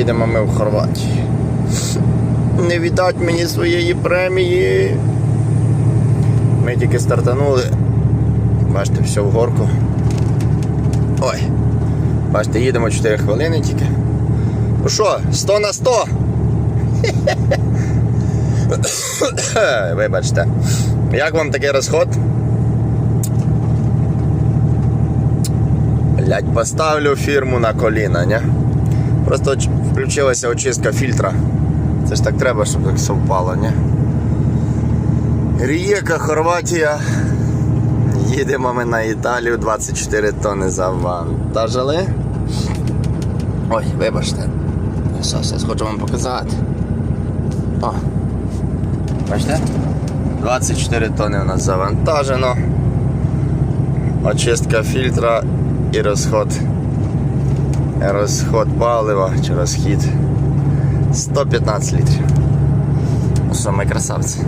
Їдемо ми в Хорватію. Не віддать мені своєї премії. Ми тільки стартанули. Бачите, все в горку. Ой. Бачите, їдемо 4 хвилини тільки. Ну що, 100 на 100? Вибачте. Як вам такий розход? Блять, поставлю фірму на коліна, не? Просто включилася очистка фільтра. Це ж так треба, щоб так совпало, не? Рієка, Хорватія. Їдемо ми на Італію 24 тонни завантажили. Ой, вибачте. Зараз хочу вам показати. О. Бачите? 24 тонни у нас завантажено. Очистка фільтра і розход. Розход палива чи розхід 115 літрів. Ну що, красавці.